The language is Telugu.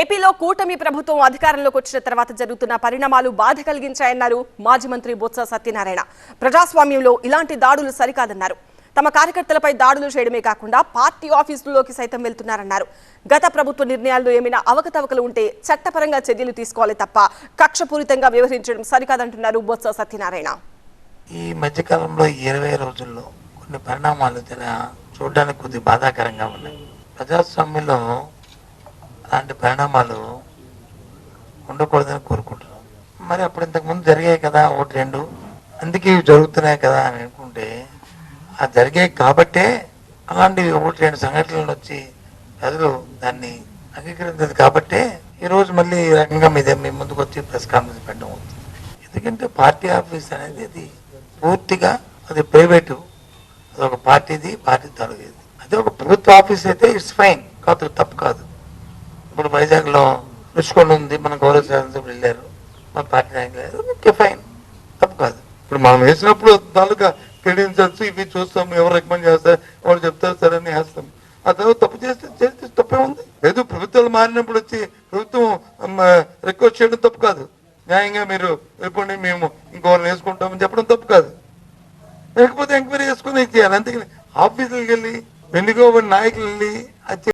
ఏపీలో కూటమి ప్రభుత్వం అధికారంలోకి వచ్చిన తర్వాత జరుగుతున్న పరిణామాలు బాధ కలిగించాయన్నారు మాజీ మంత్రి బొత్స సత్యనారాయణ. ప్రజాస్వామ్యంలో ఇలాంటి దాడులు సరికాదన్నారు. తమ కార్యకర్తలపై దాడులు చేయడమే కాకుండా పార్టీ ఆఫీసుల్లోకి సైతం వెళ్తున్నారన్నారు. గత ప్రభుత్వ నిర్ణయాల్లో ఏమైనా అవకతవకలు ఉంటే చట్టపరంగా చర్యలు తీసుకోవాలి తప్ప కక్షపూరితంగా వ్యవహరించడం సరికాదంటున్నారు బొత్స సత్యనారాయణ. ఈ మధ్యకాలంలో ఇరవై రోజుల్లో కొన్ని పరిణామాలు చూడడానికి కొద్ది బాధాకరంగా ఉన్నాయి. ప్రజాస్వామ్యంలో అలాంటి పరిణామాలు ఉండకూడదని కోరుకుంటున్నాం. మరి అప్పుడు ఇంతకుముందు జరిగాయి కదా ఒకటి రెండు. అందుకే ఇవి జరుగుతున్నాయి కదా అని అనుకుంటే ఆ జరిగాయి కాబట్టే అలాంటివి ఒకటి రెండు సంఘటనలు వచ్చి ప్రజలు దాన్ని అంగీకరించదు కాబట్టే ఈరోజు మళ్ళీ ఈ రకంగా మీద మీ ముందుకు వచ్చి ప్రెస్ కాన్ఫరెన్స్ పెట్టడం అవుతుంది. ఎందుకంటే పార్టీ ఆఫీస్ అనేది అది పూర్తిగా అది ప్రైవేటు అది ఒక పార్టీది పార్టీ తొలగేది అదే ఒక ప్రభుత్వ ఆఫీస్ అయితే ఇట్స్ ఫైన్ కాదు తప్పు కాదు. ఇప్పుడు వైజాగ్లో రుచికొండ ఉంది. మన గౌరవ శాసనసభ వెళ్ళారు. మన పార్టీ నాయకులు ఓకే ఫైన్. తప్పు కాదు. ఇప్పుడు మనం వేసినప్పుడు తాలూకా క్రెడెన్షియల్స్ ఇవి చూస్తాం. ఎవరు రికమెండ్ చేస్తారు? ఎవరు చెప్తారు? సరే అని వేస్తాం. ఆ తర్వాత తప్పు చేస్తే చేస్తే తప్పే ఉంది. లేదు ప్రభుత్వాలు మారినప్పుడు వచ్చి ప్రభుత్వం రిక్వెస్ట్ చేయడం తప్పు కాదు. న్యాయంగా మీరు వెళ్ళిపోండి. మేము ఇంకోరిని వేసుకుంటామని చెప్పడం తప్పు కాదు. లేకపోతే ఎంక్వైరీ చేసుకుని చేయాలి. అందుకని ఆఫీసులకు వెళ్ళి వెన్నుకోబడి నాయకులు వెళ్ళి